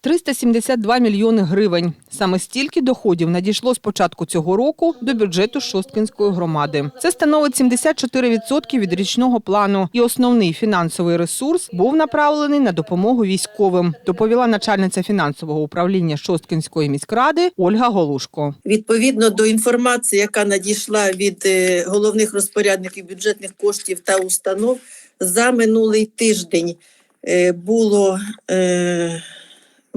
372 мільйони гривень. Саме стільки доходів надійшло з початку цього року до бюджету Шосткінської громади. Це становить 74% від річного плану. І основний фінансовий ресурс був направлений на допомогу військовим, доповіла начальниця фінансового управління Шосткінської міськради Ольга Голушко. Відповідно до інформації, яка надійшла від е, головних розпорядників бюджетних коштів та установ, за минулий тиждень е, було е,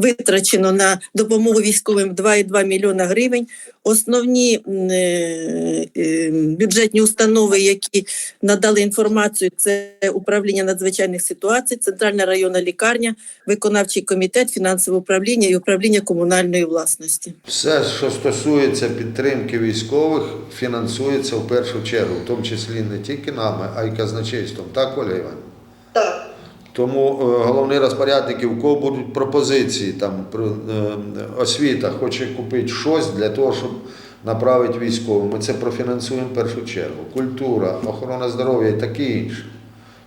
витрачено на допомогу військовим 2,2 мільйона гривень. Основні е, е, бюджетні установи, які надали інформацію, це управління надзвичайних ситуацій, центральна районна лікарня, виконавчий комітет, фінансове управління і управління комунальної власності. Все, що стосується підтримки військових, фінансується в першу чергу, в тому числі не тільки нами, а й казначейством. Так, Оля Іванівна? Тому е, головний розпорядник, у кого будуть пропозиції, там е, освіта хоче купити щось для того, щоб направити військовим. Ми це профінансуємо в першу чергу. Культура, охорона здоров'я і таке інше.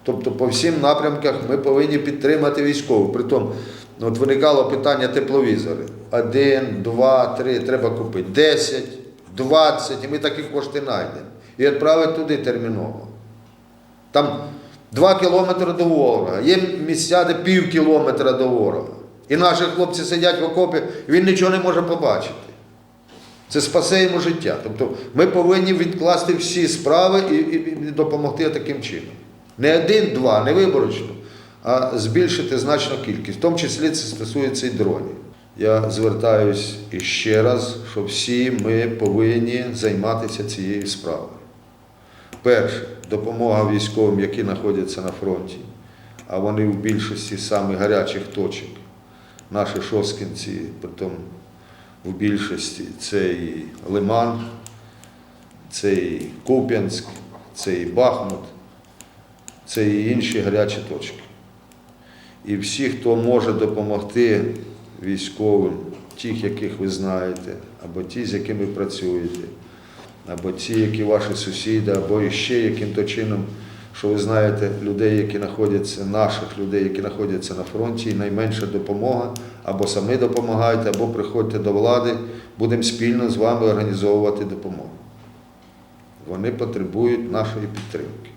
Тобто по всім напрямках ми повинні підтримати військових. Притом, от виникало питання тепловізори. Один, два, три, треба купити. Десять, двадцять, і ми такі кошти знайдемо. І відправити туди терміново. Там два кілометри до ворога. Є місця, де пів кілометра до ворога. І наші хлопці сидять в окопі, він нічого не може побачити. Це спасе йому життя. Тобто ми повинні відкласти всі справи і, і, і допомогти таким чином. Не один-два, не виборочно, а збільшити значну кількість. В тому числі це стосується і дронів. Я звертаюсь іще раз, що всі ми повинні займатися цією справою. Перше, допомога військовим, які знаходяться на фронті, а вони в більшості самих гарячих точок. Наші шосткінці, притом в більшості це і Лиман, це і Куп'янськ, це і Бахмут, це і інші гарячі точки. І всі, хто може допомогти військовим, тих, яких ви знаєте, або ті, з якими працюєте, або ті, які ваші сусіди, або ще яким-то чином, що ви знаєте, людей, які знаходяться, наших людей, які знаходяться на фронті, і найменша допомога, або самі допомагаєте, або приходьте до влади, будемо спільно з вами організовувати допомогу. Вони потребують нашої підтримки.